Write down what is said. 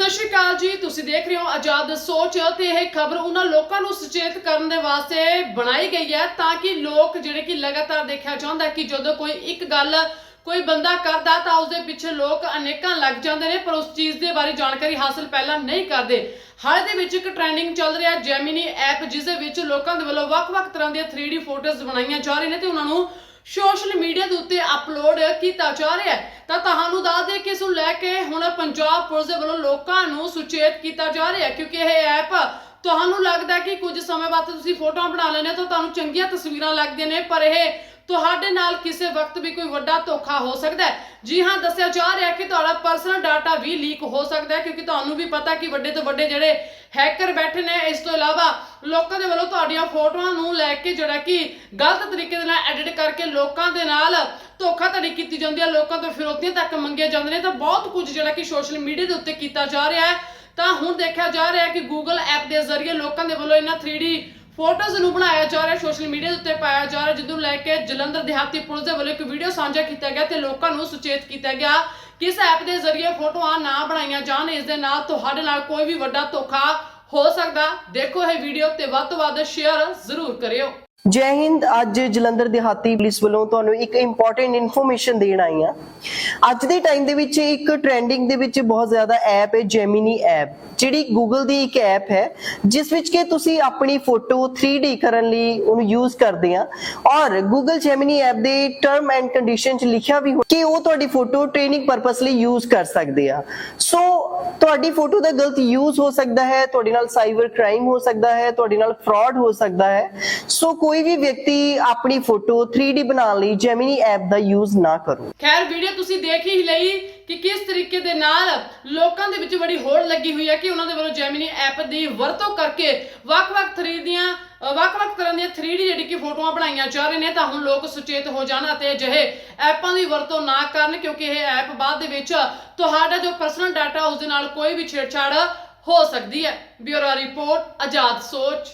ਸਤਿ ਸ਼੍ਰੀ ਅਕਾਲ ਜੀ, ਤੁਸੀਂ ਦੇਖ ਰਹੇ ਹੋ ਆਜ਼ਾਦ ਸੋਚ ਤੇ ਇਹ ਖਬਰ ਉਹਨਾਂ ਲੋਕਾਂ ਨੂੰ ਸੁਚੇਤ ਕਰਨ ਦੇ ਵਾਸਤੇ ਬਣਾਈ ਗਈ ਹੈ ਤਾਂ ਕਿ ਲੋਕ ਜਿਹੜੇ ਕਿ ਲਗਾਤਾਰ ਦੇਖਿਆ ਜਾਂਦਾ ਕਿ ਜਦੋਂ ਕੋਈ ਇੱਕ ਗੱਲ ਕੋਈ ਬੰਦਾ ਕਰਦਾ ਤਾਂ ਉਸਦੇ ਪਿੱਛੇ ਲੋਕ ਅਨੇਕਾਂ ਲੱਗ ਜਾਂਦੇ ਨੇ, ਪਰ ਉਸ ਚੀਜ਼ ਦੇ ਬਾਰੇ ਜਾਣਕਾਰੀ ਹਾਸਲ ਪਹਿਲਾਂ ਨਹੀਂ ਕਰਦੇ। ਹਾਲ ਦੇ ਵਿੱਚ ਇੱਕ ਟ੍ਰੈਂਡਿੰਗ ਚੱਲ ਰਿਹਾ ਜੈਮਿਨੀ ਐਪ ਜਿਸ ਦੇ ਵਿੱਚ ਲੋਕਾਂ ਦੇ ਵੱਲੋਂ ਵੱਖ-ਵੱਖ ਤਰ੍ਹਾਂ ਦੀਆਂ 3D ਫੋਟੋਜ਼ ਬਣਾਈਆਂ ਜਾ ਰਹੀਆਂ ਨੇ ਤੇ ਉਹਨਾਂ ਨੂੰ ਸੋਸ਼ਲ ਮੀਡੀਆ ਦੇ ਉੱਤੇ ਅਪਲੋਡ ਕੀਤਾ ਜਾ ਰਿਹਾ ਹੈ। ਤਾਂ ਤੁਹਾਨੂੰ ਦੱਸ ਦੇ ਕਿ ਇਸ ਨੂੰ ਲੈ ਕੇ ਹੁਣ ਪੰਜਾਬ ਪੁਲਿਸ ਦੇ ਵੱਲੋਂ ਲੋਕਾਂ ਨੂੰ ਸੁਚੇਤ ਕੀਤਾ ਜਾ ਰਿਹਾ ਹੈ, ਕਿਉਂਕਿ ਇਹ ਐਪ ਤੁਹਾਨੂੰ ਲੱਗਦਾ ਕਿ ਕੁਝ ਸਮੇਂ ਬਾਅਦ ਤੁਸੀਂ ਫੋਟੋਆਂ ਬਣਾ ਲੈਂਦੇ ਹੋ ਤਾਂ ਤੁਹਾਨੂੰ ਚੰਗੀਆਂ ਤਸਵੀਰਾਂ ਲੱਗਦੀਆਂ ਨੇ, ਪਰ ਇਹ ਤੁਹਾਡੇ ਨਾਲ ਕਿਸੇ ਵਕਤ ਵੀ ਕੋਈ ਵੱਡਾ ਧੋਖਾ ਹੋ ਸਕਦਾ ਹੈ। ਜੀ ਹਾਂ, ਦੱਸਿਆ ਜਾ ਰਿਹਾ ਕਿ ਤੁਹਾਡਾ ਪਰਸਨਲ ਡਾਟਾ ਵੀ ਲੀਕ ਹੋ ਸਕਦਾ ਹੈ, ਕਿਉਂਕਿ ਤੁਹਾਨੂੰ ਵੀ ਪਤਾ ਕਿ ਵੱਡੇ ਤੋਂ ਵੱਡੇ ਜਿਹੜੇ ਹੈਕਰ ਬੈਠੇ ਨੇ, ਇਸ ਤੋਂ ਇਲਾਵਾ ਲੋਕਾਂ ਦੇ ਵੱਲੋਂ ਤੁਹਾਡੀਆਂ ਫੋਟੋਆਂ ਨੂੰ ਲੈ ਕੇ ਜਿਹੜਾ ਕਿ ਗਲਤ ਤਰੀਕੇ ਦੇ ਨਾਲ ਐਡਿਟ ਕਰਕੇ ਲੋਕਾਂ ਦੇ ਨਾਲ ਧੋਖਾਧੜੀ ਕੀਤੀ ਜਾਂਦੀ ਹੈ, ਲੋਕਾਂ ਤੋਂ ਫਿਰੋਤੀਆਂ ਤੱਕ ਮੰਗੇ ਜਾਂਦੇ ਨੇ। ਤਾਂ ਬਹੁਤ ਕੁਝ ਜਿਹੜਾ ਕਿ ਸੋਸ਼ਲ ਮੀਡੀਆ ਦੇ ਉੱਤੇ ਕੀਤਾ ਜਾ ਰਿਹਾ ਹੈ। ਤਾਂ ਹੁਣ ਦੇਖਿਆ ਜਾ ਰਿਹਾ ਹੈ ਕਿ Google ਐਪ ਦੇ ਜ਼ਰੀਏ ਲੋਕਾਂ ਦੇ ਵੱਲੋਂ ਇਹਨਾਂ 3D ਫੋਟੋਜ਼ ਨੂੰ ਬਣਾਇਆ ਜਾ ਰਿਹਾ, ਸੋਸ਼ਲ ਮੀਡੀਆ ਦੇ ਉੱਤੇ ਪਾਇਆ ਜਾ ਰਿਹਾ, ਜਿੱਦੋਂ ਲੈ ਕੇ ਜਲੰਧਰ ਦਿਹਾਤੀ ਪੁਲਿਸ ਦੇ ਵੱਲੋਂ ਇੱਕ ਵੀਡੀਓ ਸਾਂਝਾ ਕੀਤਾ ਗਿਆ ਤੇ ਲੋਕਾਂ ਨੂੰ ਸੁਚੇਤ ਕੀਤਾ ਗਿਆ। ਕਿ ਇਸ ਐਪ ਦੇ ਜ਼ਰੀਏ ਫੋਟੋਆਂ ਨਾ ਬਣਾਈਆਂ ਜਾਣ, ਇਸ ਦੇ ਨਾਲ ਤੁਹਾਡੇ ਨਾਲ ਕੋਈ ਵੀ ਵੱਡਾ ਧੋਖਾ ਹੋ ਸਕਦਾ। ਦੇਖੋ ਇਹ ਵੀਡੀਓ ਤੇ ਵੱਧ ਤੋਂ ਵੱਧ ਸ਼ੇਅਰ ਜ਼ਰੂਰ ਕਰਿਓ। ਜੈ ਹਿੰਦ, ਅੱਜ ਜਲੰਧਰ ਦਿਹਾਤੀ ਪੁਲਿਸ ਵੱਲੋਂ ਤੁਹਾਨੂੰ ਇੱਕ ਇੰਪੋਰਟੈਂਟ ਇਨਫੋਰਮੇਸ਼ਨ ਦੇਣ ਆਈ ਆ ਅੱਜ ਦੇ ਟਾਈਮ ਦੇ ਵਿੱਚ ਇੱਕ ਟ੍ਰੈਂਡਿੰਗ ਦੇ ਵਿੱਚ ਬਹੁਤ ਜ਼ਿਆਦਾ ਐਪ ਹੈ ਜੈਮਿਨੀ ਐਪ ਜਿਹੜੀ Google ਦੀ ਇੱਕ ਐਪ ਹੈ, ਜਿਸ ਵਿੱਚ ਕਿ ਤੁਸੀਂ ਆਪਣੀ ਫੋਟੋ 3D ਕਰਨ ਲਈ ਉਹਨੂੰ ਯੂਜ਼ ਕਰਦੇ ਆ। ਔਰ Google ਜੈਮਿਨੀ ਐਪ ਦੇ ਟਰਮ ਐਂਡ ਕੰਡੀਸ਼ਨ ਚ ਲਿਖਿਆ ਵੀ ਹੋ ਕਿ ਉਹ ਤੁਹਾਡੀ ਫੋਟੋ ਟ੍ਰੇਨਿੰਗ ਪਰਪਸ ਲਈ ਯੂਜ਼ ਕਰ ਸਕਦੇ ਆ। ਸੋ ਤੁਹਾਡੀ ਫੋਟੋ ਦਾ ਗਲਤ ਯੂਜ਼ ਹੋ ਸਕਦਾ ਹੈ, ਤੁਹਾਡੇ ਨਾਲ ਸਾਈਬਰ ਕ੍ਰਾਈਮ ਹੋ ਸਕਦਾ ਹੈ, ਤੁਹਾਡੇ ਨਾਲ ਫਰਾਡ ਹੋ ਸਕਦਾ ਹੈ। ਸੋ ਕੋਈ ਵੀ ਵਿਅਕਤੀ ਆਪਣੀ ਫੋਟੋ 3D ਬਣਾਉਣ ਲਈ ਜੈਮਿਨੀ ਐਪ ਦਾ ਯੂਜ਼ ਨਾ ਕਰੋ। ਖੈਰ ਵੀਡੀਓ ਤੁਸੀਂ ਦੇਖ ਹੀ ਲਈ। ਕਿ ਕਿਸ ਤਰੀਕੇ ਦੇ ਨਾਲ ਲੋਕਾਂ ਦੇ ਵਿੱਚ ਬੜੀ ਹੋੜ ਲੱਗੀ ਹੋਈ ਹੈ ਕਿ ਉਹਨਾਂ ਦੇ ਵੱਲੋਂ ਜੈਮਿਨੀ ਐਪ ਦੀ ਵਰਤੋਂ ਕਰਕੇ ਵੱਖ-ਵੱਖ 3D ਦੀਆਂ ਵੱਖ-ਵੱਖ ਤਰ੍ਹਾਂ ਦੀਆਂ 3D ਜਿਹੜੀ ਕਿ ਫੋਟੋਆਂ ਬਣਾਈਆਂ ਜਾ ਰਹੇ ਨੇ, ਤਾਂ ਹੁਣ ਲੋਕ ਸੁਚੇਤ ਹੋ ਜਾਣ ਅਤੇ ਅਜਿਹੇ ਐਪਾਂ ਦੀ ਵਰਤੋਂ ਨਾ ਕਰਨ ਕਿਉਂਕਿ ਇਹ ਐਪ ਬਾਅਦ ਦੇ ਵਿੱਚ ਤੁਹਾਡਾ ਜੋ ਪਰਸਨਲ ਡਾਟਾ ਉਸ ਦੇ ਨਾਲ ਕੋਈ ਵੀ ਛੇੜਛਾੜ ਹੋ ਸਕਦੀ ਹੈ। ਬਿਊਰੋ ਰਿਪੋਰਟ, ਆਜ਼ਾਦ ਸੋਚ।